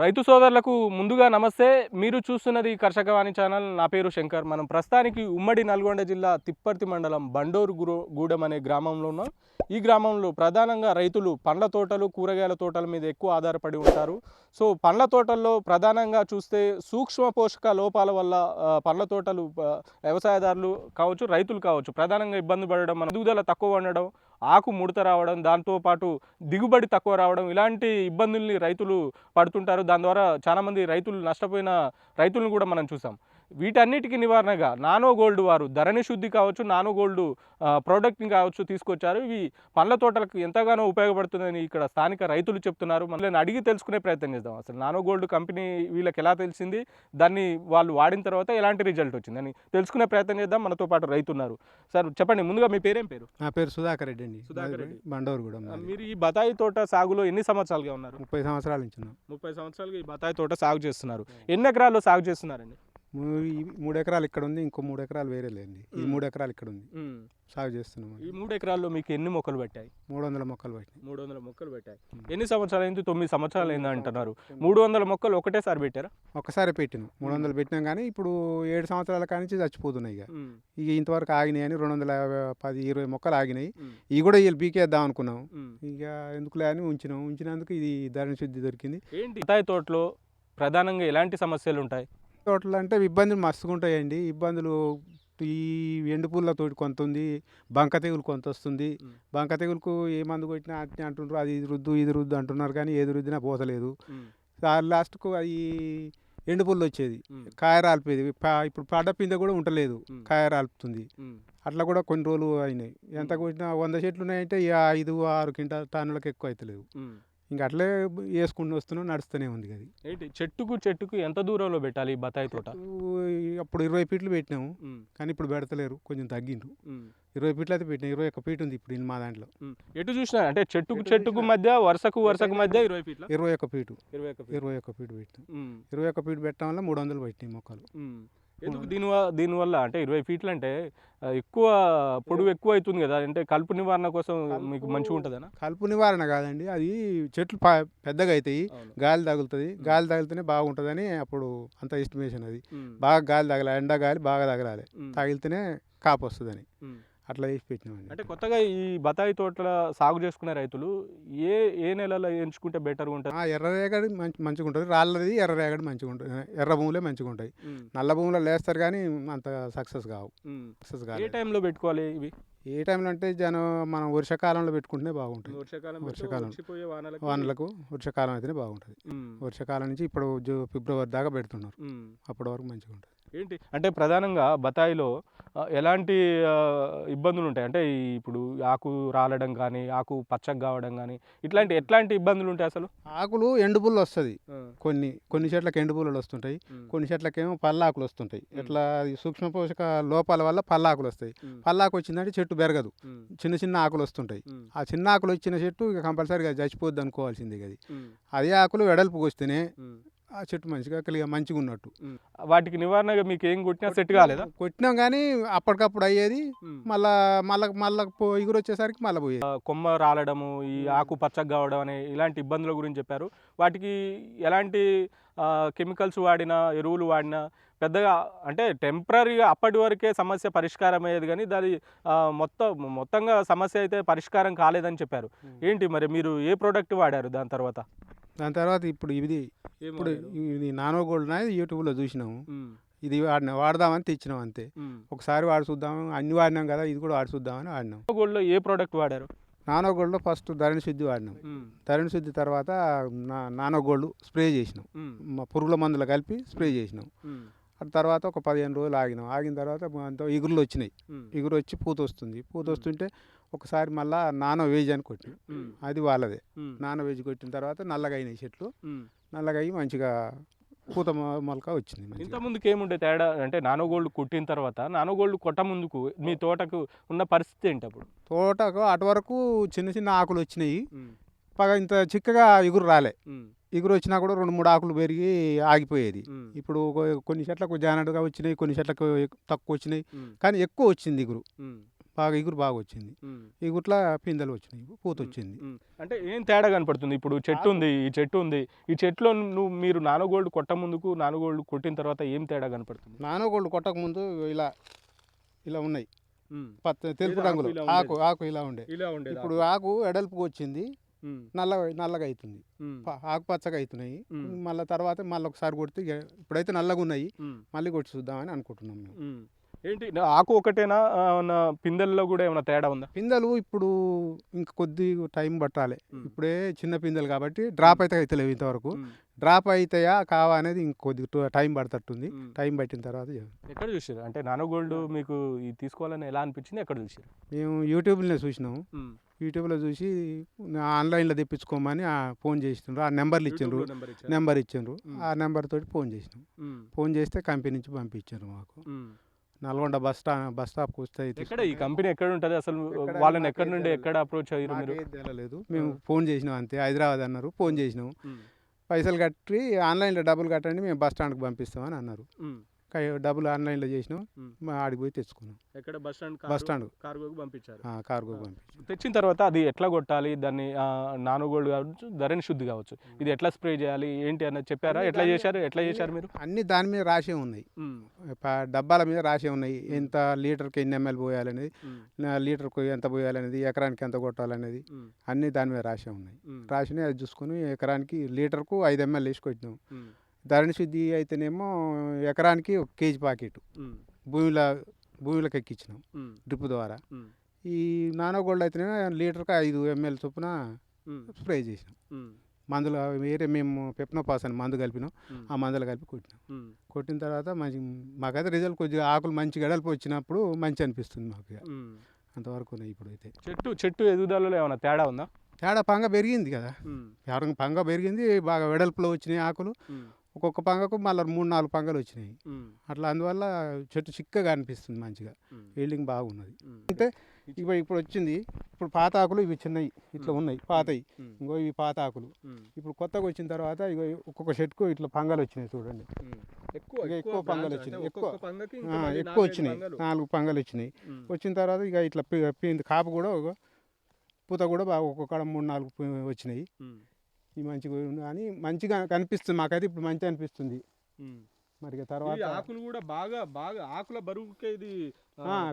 రైతు సోదరులకు ముందుగా నమస్తే. మీరు చూస్తున్నది కర్షకవాణి ఛానల్. నా పేరు శంకర్. మనం ప్రస్తుతానికి ఉమ్మడి నల్గొండ జిల్లా తిప్పర్తి మండలం బండోరు గురు గూడెం అనే గ్రామంలో ఉన్నాం. ఈ గ్రామంలో ప్రధానంగా రైతులు పండ్ల తోటలు కూరగాయల తోటల మీద ఎక్కువ ఆధారపడి ఉంటారు. సో పండ్ల తోటల్లో ప్రధానంగా చూస్తే సూక్ష్మ పోషక లోపాల వల్ల పండ్ల తోటలు వ్యవసాయదారులు కావచ్చు రైతులు కావచ్చు ప్రధానంగా ఇబ్బంది పడడం మన ఎదుగుదల తక్కువ ఉండడం ఆకు ముడత రావడం దాంతో పాటు దిగుబడి తక్కువ రావడం ఇలాంటి ఇబ్బందుల్ని రైతులు పడుతుంటారు. దాని ద్వారా చాలామంది రైతులు నష్టపోయిన రైతులను కూడా మనం చూసాం. వీటన్నిటికీ నివారణగా నానో గోల్డ్ వారు ధరణి శుద్ధి కావచ్చు నానో గోల్డ్ ప్రోడక్ట్ని కావచ్చు తీసుకొచ్చారు. ఇవి పండ్ల తోటలకు ఎంతగానో ఉపయోగపడుతుందని ఇక్కడ స్థానిక రైతులు చెప్తున్నారు. మనల్ని అడిగి తెలుసుకునే ప్రయత్నం చేద్దాం. అసలు నానో గోల్డ్ కంపెనీ వీళ్ళకి ఎలా తెలిసింది? దాన్ని వాళ్ళు వాడిన తర్వాత ఎలాంటి రిజల్ట్ వచ్చిందని తెలుసుకునే ప్రయత్నం చేద్దాం. మనతో పాటు రైతు ఉన్నారు. సార్ చెప్పండి ముందుగా మీ పేరేం పేరు? నా పేరు సుధాకర్ రెడ్డి అండి. సుధాకర్ రెడ్డి. నాది. మీరు ఈ బతాయి తోట సాగులో ఎన్ని సంవత్సరాలుగా ఉన్నారు? ముప్పై సంవత్సరాల నుంచి ముప్పై సంవత్సరాలుగా ఈ బతాయి తోట సాగు చేస్తున్నారు. ఎన్ని ఎకరాల్లో సాగు చేస్తున్నారండి? మూడు ఎకరాలు ఇక్కడ ఉంది ఇంకో మూడు ఎకరాలు వేరే లేండి. ఈ. మూడు ఎకరాలు ఇక్కడ ఉంది. సాగు చేస్తున్నాం ఈ మూడు ఎకరాల్లో మీకు ఎన్ని మొక్కలు పెట్టాయి? మూడు వందల మొక్కలు పట్టినాయి. మూడు వందల మొక్కలు పెట్టాయి. ఎన్ని సంవత్సరాలు అయింది? తొమ్మిది సంవత్సరాలు అయింది అంటున్నారు. మూడు వందల మొక్కలు ఒకటేసారి పెట్టారా? ఒకసారి పెట్టినాం. మూడు వందలు పెట్టినాం కానీ ఇప్పుడు ఏడు సంవత్సరాల కానించి చచ్చిపోతున్నాయి ఇక. ఇక ఇంతవరకు ఆగినాయి అని రెండు వందల పది ఇరవై మొక్కలు ఆగినాయి. ఇవి కూడా వీళ్ళు పీకేద్దాం అనుకున్నాం. ఇక ఎందుకులే అని ఉంచినాం. ఉంచినందుకు ఇది ధరణ శుద్ధి దొరికింది. ఏంటి? తోటలో ప్రధానంగా ఎలాంటి సమస్యలు ఉంటాయి? తోటలు అంటే ఇబ్బందులు మస్తుగా ఉంటాయండి ఇబ్బందులు ఈ ఎండు పుల్లతోటి కొంత ఉంది బంక తెగులు కొంత వస్తుంది. బంక తెగులుకు ఏ మందు కొట్టినా అట్నే అంటుండ్రు అది ఇది రుద్దు ఇది రుద్దు అంటున్నారు కానీ ఏది రుద్దినా పోతలేదు. లాస్ట్కు అది ఎండు పుల్లు వచ్చేది కాయ రాలిపోయేది. పా- ఇప్పుడు పడ్డ పిందె కూడా ఉండలేదు. కాయ రాలుపుతుంది. అట్లా కూడా కొన్ని రోజులు అయినాయి. ఎంత కొట్టినా వంద చెట్లు ఉన్నాయంటే ఐదు ఆరు కింట టన్నులకు ఎక్కువ అవుతలేదు ఇంకా అట్లే వేసుకుంటూ వస్తున్నాం నడుస్తూనే ఉంది అది ఏంటి? చెట్టుకు చెట్టుకు ఎంత దూరంలో పెట్టాలి ఈ బతాయి తోట? అప్పుడు ఇరవై ఫీట్లు పెట్టినాము. కానీ ఇప్పుడు పెడతలేరు కొంచెం తగ్గిండ్రు. ఇరవై ఫీట్లు అయితే పెట్టినా ఇరవై ఒక్క ఫీట్ ఉంది ఇప్పుడు మా దాంట్లో. ఎటు చూసినా అంటే చెట్టుకు చెట్టుకు. మధ్య వరుసకు వరుసకు మధ్య ఇరవై ఫీట్ల? ఇరవై ఒక్క ఫీటు. ఇరవై ఒక ఫీట్. ఇరవై ఒక్క ఫీట్ పెట్టినాం. ఇరవై ఒక్క ఫీట్ పెట్టడం వల్ల మూడు వందలు పెట్టినాయి మొక్కలు. ఎందుకు దీని దీనివల్ల అంటే ఇరవై ఫీట్లు అంటే ఎక్కువ పొడుగు ఎక్కువ అవుతుంది కదా అంటే కలుపు నివారణ కోసం మీకు మంచిగా ఉంటుందనా కలుపు నివారణ కాదండి అది చెట్లు పెద్దగా అవుతాయి గాలి తగులుతుంది గాలి తగిలితేనే బాగుంటుందని అప్పుడు అంత ఎస్టిమేషన్ అది. బాగా గాలి తగలాలి ఎండ గాలి బాగా తగలాలి. తగిలితేనే కాపు వస్తుందని. అట్లా వేసి పెట్టినామండి. అంటే కొత్తగా ఈ బతాయి తోటల సాగు చేసుకునే రైతులు ఏ ఏ నెలలో ఎంచుకుంటే బెటర్గా ఉంటుంది? ఆ, ఎర్ర రేగడి మంచి మంచిగా ఉంటుంది. రాళ్ళది ఎర్ర రేగడి మంచిగా ఉంటుంది. ఎర్ర భూములే మంచిగా ఉంటాయి. నల్ల భూములో లేస్తారు కానీ అంత సక్సెస్ కావు. సక్సెస్ ఏ కాదు టైంలో పెట్టుకోవాలి ఇవి? ఏ టైంలో అంటే జనం మనం వర్షాకాలంలో పెట్టుకుంటేనే బాగుంటుంది వర్షాకాలం వర్షాకాలం. వానలకు వర్షాకాలం అయితేనే బాగుంటుంది. వర్షాకాలం నుంచి ఇప్పుడు ఫిబ్రవరి దాకా పెడుతున్నారు. అప్పటి వరకు మంచిగా ఉంటుంది. ఏంటి? అంటే ప్రధానంగా బతాయిలో ఎలాంటి ఇబ్బందులు ఉంటాయి అంటే ఇప్పుడు ఆకు రాలడం కానీ ఆకు పచ్చగా కావడం కానీ ఇట్లాంటి ఎట్లాంటి ఇబ్బందులు ఉంటాయి అసలు? ఆకులు ఎండుపుల్లు వస్తుంది. కొన్ని కొన్ని చెట్లకు ఎండు పుల్లలు వస్తుంటాయి. కొన్ని చెట్లకేమో పల్లాకులు వస్తుంటాయి. ఇట్లా సూక్ష్మ పోషక లోపాల వల్ల పల్లాకులు వస్తాయి. పల్లాకు వచ్చిందంటే చెట్టు పెరగదు. చిన్న చిన్న ఆకులు వస్తుంటాయి. ఆ చిన్న ఆకులు వచ్చిన చెట్టు ఇక కంపల్సరీగా చచ్చిపోద్ది అనుకోవాల్సిందే అది అదే ఆకులు వెడల్పుకి వస్తేనే ఆ చెట్టు మంచిగా కలిగి మంచిగా ఉన్నట్టు వాటికి నివారణగా మీకు ఏం కొట్టినా సెట్ కాలేదా? కొట్టినాం కానీ అప్పటికప్పుడు అయ్యేది మళ్ళా మళ్ళా మళ్ళా ఇగురు వచ్చేసరికి మళ్ళీ పోయేది. కొమ్మ రాలడము ఈ ఆకు పచ్చగా కావడం అనే ఇలాంటి ఇబ్బందుల గురించి చెప్పారు. వాటికి ఎలాంటి కెమికల్స్ వాడినా ఎరువులు వాడినా పెద్దగా అంటే టెంపరీగా అప్పటి వరకే సమస్య పరిష్కారం అయ్యేది కానీ దాని మొత్తం మొత్తంగా సమస్య అయితే పరిష్కారం కాలేదని చెప్పారు. ఏంటి మరి మీరు ఏ ప్రోడక్ట్ వాడారు దాని తర్వాత? దాని తర్వాత ఇప్పుడు ఇది ఇప్పుడు? ఇది నానో గోల్డ్ అనేది యూట్యూబ్లో చూసినాము. ఇది వాడినా వాడదామని తెచ్చినాం అంతే. ఒకసారి వాడి చూద్దాం అన్ని వాడినాం కదా ఇది కూడా వాడి చూద్దామని వాడినాం. గోల్డ్లో ఏ ప్రోడక్ట్ వాడారు? నానో గోల్డ్లో ఫస్ట్ ధరణి శుద్ధి వాడినాం. ధరణి శుద్ధి తర్వాత నానో గోల్డ్ స్ప్రే చేసినాం. మా పురుగుల మందులు కలిపి స్ప్రే చేసినాం. తర్వాత ఒక పదిహేను రోజులు ఆగినాం. ఆగిన తర్వాత అంత ఇగురులు వచ్చినాయి. ఇగురు వచ్చి పూత వస్తుంది. పూత వస్తుంటే ఒకసారి మళ్ళా నానో వేజ్ అని కొట్టినాం. అది వాళ్ళదే. నానో వేజ్ కొట్టిన తర్వాత నల్లగా అయినాయి చెట్లు. నల్లగా అయ్యి మంచిగా పూత మొలక వచ్చింది ఇంత. ముందుకు ఏముండే తేడా? అంటే నానో గోల్డ్ కొట్టిన తర్వాత నానో గోల్డ్ కొట్ట ముందుకు మీ తోటకు ఉన్న పరిస్థితి ఏంటి అప్పుడు? తోటకు అటు వరకు చిన్న చిన్న ఆకులు వచ్చినాయి. పగ ఇంత చిక్కగా ఇగురు రాలే. ఇగురు వచ్చినా కూడా రెండు మూడు ఆకులు పెరిగి ఆగిపోయేది. ఇప్పుడు కొన్ని చెట్లకు జానడుగా వచ్చినాయి కొన్ని చెట్లకు తక్కువ వచ్చినాయి. కానీ ఎక్కువ వచ్చింది ఇగురు ఉమ్, బాగా ఇగురు బాగా వచ్చింది ఇగుట్ల పిందెలు వచ్చినాయి పూత వచ్చింది. అంటే ఏం తేడా కనపడుతుంది? ఇప్పుడు చెట్టు ఉంది ఈ చెట్టు ఉంది. ఈ చెట్టులో నువ్వు మీరు నానో గోల్డ్ కొట్ట ముందుకు నానో గోల్డ్ కొట్టిన తర్వాత ఏం తేడా కనపడుతుంది? నానో గోల్డ్ కొట్టక ముందు ఇలా ఇలా ఉన్నాయి. పచ్చ తెలుపు రంగులో. ఆకు ఆకు ఇలా ఉండే. ఇప్పుడు ఆకు. ఎడల్పుకు వచ్చింది. నల్ల నల్లగా అవుతుంది ఆకుపచ్చగా అవుతున్నాయి. మళ్ళీ తర్వాత మళ్ళీ ఒకసారి కొడితే ఇప్పుడైతే నల్లగా ఉన్నాయి మళ్ళీ కొట్టి చూద్దామని అనుకుంటున్నాం మేము. ఏంటి? ఆకు ఒకటేనా? పిందెల్లో కూడా ఏమైనా తేడా ఉందా? పిందెలు ఇప్పుడు ఇంకా కొద్ది టైం పట్టాలి. ఇప్పుడే చిన్న పిందెలు కాబట్టి డ్రాప్ అయితే అవుతలేవు ఇంతవరకు. డ్రాప్ అవుతాయా కావా అనేది ఇంకొద్ది టైం పడతట్టుంది. టైం పట్టిన తర్వాత. ఎక్కడ చూసారు అంటే నానో గోల్డ్ మీకు ఇది తీసుకోవాలని ఎలా అనిపించింది? ఎక్కడ చూసారు మేము యూట్యూబ్లోనే చూసినాము. యూట్యూబ్లో చూసి ఆన్లైన్లో తెప్పించుకోమని ఆ ఫోన్ చేసిండ్రు. ఆ నెంబర్లు ఇచ్చిండ్రు. యూట్యూబ్లో నెంబర్ ఇచ్చిండ్రు. ఆ నెంబర్ తోటి ఫోన్ చేసినాం. ఫోన్ చేస్తే కంపెనీ నుంచి పంపించారు మాకు. నల్గొండ బస్ స్టా బస్ స్టాప్కి వస్తే ఎక్కడ? ఈ కంపెనీ ఎక్కడ ఉంటుంది అసలు వాళ్ళని ఎక్కడ నుండి. ఎక్కడ అప్రోచ్ అయ్యారు మీరు? తెలియలేదు మేము ఫోన్ చేసినాం అంతే. హైదరాబాద్ అన్నారు. ఫోన్ చేసినాం. పైసలు కట్టి ఆన్లైన్లో డబ్బులు కట్టండి మేము బస్ స్టాండ్కి పంపిస్తామని అన్నారు. డబ్బులు ఆన్లైన్లో చేసినాం. మా ఆడికి పోయి తెచ్చుకున్నాం. ఎక్కడ బస్ స్టాండ్ బస్ స్టాండ్. కార్గోకి పంపించారు. ఆ, కార్గో పంపించాం. తెచ్చిన తర్వాత అది ఎట్లా కొట్టాలి? దాన్ని ఆ, నానో గోల్డ్ కావచ్చు ధరణి శుద్ధి కావచ్చు. ఇది ఎట్లా స్ప్రే చేయాలి? ఏంటి అన్నది చెప్పారా? ఎట్లా చేశారు? ఎట్లా చేశారు మీరు? అన్ని దాని మీద రాసే ఉన్నాయి. ప- డబ్బాల మీద రాసే ఉన్నాయి. ఎంత లీటర్కి ఎన్ని ఎంఎల్ పోయాలనేది లీటర్కు ఎంత పోయాలనేది ఎకరానికి ఎంత కొట్టాలనేది అన్నీ దాని మీద రాసే ఉన్నాయి. రాసినవి అది చూసుకొని ఎకరానికి లీటర్కు ఐదు ఎంఎల్ వేసి కొట్టినాం. ధరణి శుద్ధి అయితేనేమో ఎకరానికి ఒక కేజీ ప్యాకెట్. భూమిలో భూమిలోకి ఎక్కించినాం డ్రిప్ ద్వారా. ఈ నానో గోల్డ్ అయితేనేమో లీటర్కి ఐదు ఎంఎల్ చొప్పున స్ప్రే చేసినాం. మందులు వేరే మేము పెప్నోపాస్ అని మందు కలిపినాం. ఆ మందులు కలిపి కొట్టినాం. కొట్టిన తర్వాత మంచి మాకైతే రిజల్ట్ కొద్దిగా ఆకులు మంచి గడల్పు వచ్చినప్పుడు మంచి అనిపిస్తుంది మాకు. అంతవరకు ఇప్పుడు అయితే చెట్టు చెట్టు ఎదుగుదలలో ఏమైనా తేడా ఉందా? తేడా పంగ పెరిగింది కదా. పంగ పెరిగింది బాగా వెడల్పులో వచ్చినాయి ఆకులు. ఒక్కొక్క పంగకు మళ్ళీ మూడు నాలుగు పంగలు వచ్చినాయి. అట్లా అందువల్ల చెట్టు చిక్కగా అనిపిస్తుంది మంచిగా. ఫీల్డింగ్ బాగున్నది. అంటే ఇప్పుడు ఇప్పుడు వచ్చింది ఇప్పుడు పాత ఆకులు ఇవి చిన్నవి ఇట్లా ఉన్నాయి పాతవి ఇంకో ఇవి పాత ఆకులు. ఇప్పుడు కొత్తగా వచ్చిన తర్వాత ఇగో ఒక్కొక్క చెట్టుకు ఇట్లా పంగలు వచ్చినాయి చూడండి. ఎక్కువ ఎక్కువ పంగలు వచ్చినాయి. ఎక్కువ- ఎక్కువ వచ్చినాయి. నాలుగు పంగలు వచ్చినాయి. వచ్చిన తర్వాత ఇక ఇట్లా కాపు కూడా పూత కూడా బాగా ఒక్కొక్క మూడు నాలుగు వచ్చినాయి. ఈ మంచిగా అని మంచిగా కనిపిస్తుంది. మాకైతే ఇప్పుడు మంచిగా అనిపిస్తుంది. మరి తర్వాత ఆకులు కూడా బాగా బాగా ఆకుల బరువుకే ఇది.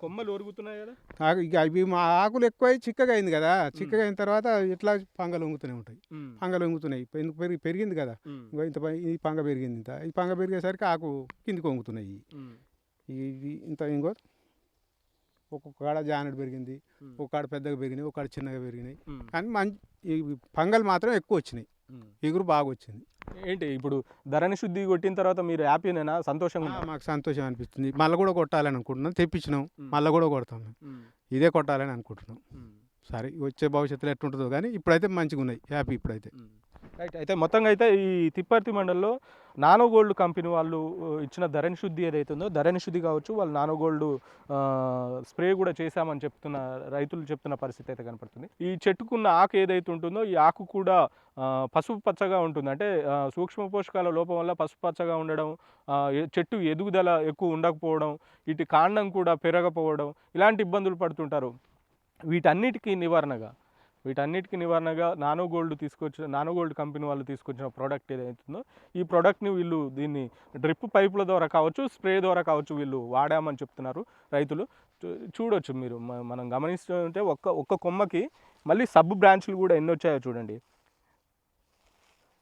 కొమ్మలు ఒరుగుతున్నాయి కదా? ఇక అవి మా ఆకులు ఎక్కువ చిక్కగా అయింది కదా. చిక్కగా అయిన తర్వాత ఇట్లా పంగలు వంగుతూనే ఉంటాయి. పంగలు వంగుతున్నాయి ఎందుకు పెరిగి పెరిగింది కదా. ఇంకో ఇంత ఈ పంగ పెరిగింది ఇంత. ఈ పంగ పెరిగేసరికి ఆకు కిందికి వంగుతున్నాయి. ఇది ఇంత ఇంకో ఒక్కొక్క కాడ జానెడు పెరిగింది ఒక కాడ పెద్దగా పెరిగినాయి ఒక కాడ చిన్నగా పెరిగినాయి. కానీ మంచి ఈ పంగలు మాత్రం ఎక్కువ వచ్చినాయి ఎగురు బాగా వచ్చింది ఏంటి ఇప్పుడు ధరణి శుద్ధి కొట్టిన తర్వాత మీరు హ్యాపీనేనా సంతోషంగా? మాకు సంతోషం అనిపిస్తుంది. మళ్ళీ కూడా కొట్టాలని అనుకుంటున్నాం. తెప్పించినాం. మళ్ళీ కూడా కొడతాం ఇదే కొట్టాలని అనుకుంటున్నాం. సరే వచ్చే భవిష్యత్తులో ఎట్లుంటుందో కానీ ఇప్పుడైతే మంచిగా ఉన్నాయి హ్యాపీ ఇప్పుడైతే. రైట్ అయితే మొత్తంగా అయితే ఈ తిప్పర్తి మండలంలో నానో గోల్డ్ కంపెనీ వాళ్ళు ఇచ్చిన ధరణి శుద్ధి ఏదైతే ఉందో ధరణి శుద్ధి కావచ్చు వాళ్ళు నానో గోల్డ్ స్ప్రే కూడా చేశామని చెప్తున్న రైతులు చెప్తున్న పరిస్థితి అయితే కనపడుతుంది. ఈ చెట్టుకున్న ఆకు ఏదైతే ఉంటుందో ఈ ఆకు కూడా పసుపు పచ్చగా ఉంటుంది. అంటే సూక్ష్మ పోషకాల లోపం వల్ల పసుపు పచ్చగా ఉండడం చెట్టు ఎదుగుదల ఎక్కువ ఉండకపోవడం ఇటు కాండం కూడా పెరగకపోవడం ఇలాంటి ఇబ్బందులు పడుతుంటారు. వీటన్నిటికీ నివారణగా వీటన్నిటికీ నివారణగా నానో గోల్డ్ తీసుకొచ్చిన నానో గోల్డ్ కంపెనీ వాళ్ళు తీసుకొచ్చిన ప్రోడక్ట్ ఏదైతుందో ఈ ప్రోడక్ట్ని వీళ్ళు దీన్ని డ్రిప్ పైపుల ద్వారా కావచ్చు స్ప్రే ద్వారా కావచ్చు వీళ్ళు వాడామని చెప్తున్నారు రైతులు. చూ- చూడొచ్చు మీరు మనం గమనిస్తుంటే ఒక్క ఒక్క కొమ్మకి మళ్ళీ సబ్ బ్రాంచ్లు కూడా ఎన్ని వచ్చాయో చూడండి.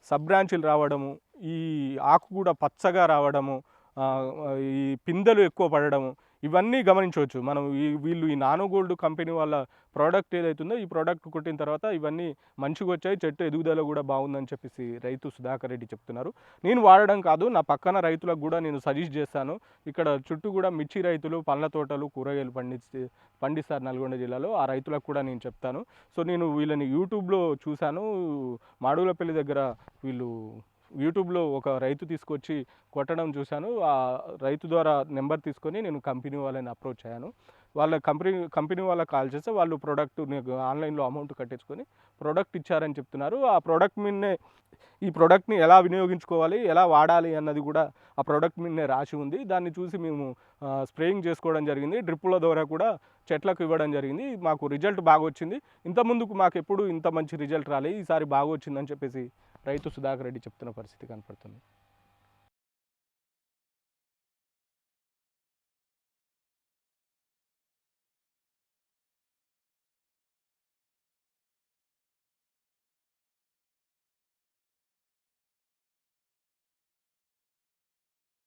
సబ్ బ్రాంచ్లు రావడము ఈ ఆకు కూడా పచ్చగా రావడము ఈ పిందెలు ఎక్కువ పడడము ఇవన్నీ గమనించవచ్చు. మనం ఈ వీళ్ళు ఈ నానో గోల్డ్ కంపెనీ వాళ్ళ ప్రోడక్ట్ ఏదైతుందో ఈ ప్రోడక్ట్ కొట్టిన తర్వాత ఇవన్నీ మంచిగా వచ్చాయి. చెట్టు ఎదుగుదల కూడా బాగుందని చెప్పేసి రైతు సుధాకర్ రెడ్డి చెప్తున్నారు. నేను వాడడం కాదు నా పక్కన రైతులకు కూడా నేను సజెస్ట్ చేస్తాను. ఇక్కడ చుట్టూ కూడా మిర్చి రైతులు పండ్ల తోటలు కూరగాయలు పండించి పండిస్తారు నల్గొండ జిల్లాలో. ఆ రైతులకు కూడా నేను చెప్తాను. సో నేను వీళ్ళని యూట్యూబ్లో చూశాను. మాడుగులపల్లి దగ్గర వీళ్ళు యూట్యూబ్లో ఒక రైతు తీసుకొచ్చి కొట్టడం చూశాను. ఆ రైతు ద్వారా నెంబర్ తీసుకొని నేను కంపెనీ వాళ్ళని అప్రోచ్ అయ్యాను. వాళ్ళ కంపెనీ కంపెనీ వాళ్ళకి కాల్ చేస్తే వాళ్ళు ప్రోడక్ట్ ఆన్లైన్లో అమౌంట్ కట్టించుకొని ప్రోడక్ట్ ఇచ్చారని చెప్తున్నారు. ఆ ప్రోడక్ట్ మీదనే ఈ ప్రోడక్ట్ని ఎలా వినియోగించుకోవాలి ఎలా వాడాలి అన్నది కూడా ఆ ప్రోడక్ట్ మీదనే రాసి ఉంది. దాన్ని చూసి మేము స్ప్రేయింగ్ చేసుకోవడం జరిగింది. డ్రిప్పుల ద్వారా కూడా చెట్లకు ఇవ్వడం జరిగింది. మాకు రిజల్ట్ బాగా వచ్చింది ఇంత ముందుకు మాకు ఎప్పుడు ఇంత మంచి రిజల్ట్ రాలేదు ఈసారి బాగా వచ్చిందని చెప్పేసి రైతు సుధాకర్ రెడ్డి చెప్తున్న పరిస్థితి కనపడుతుంది.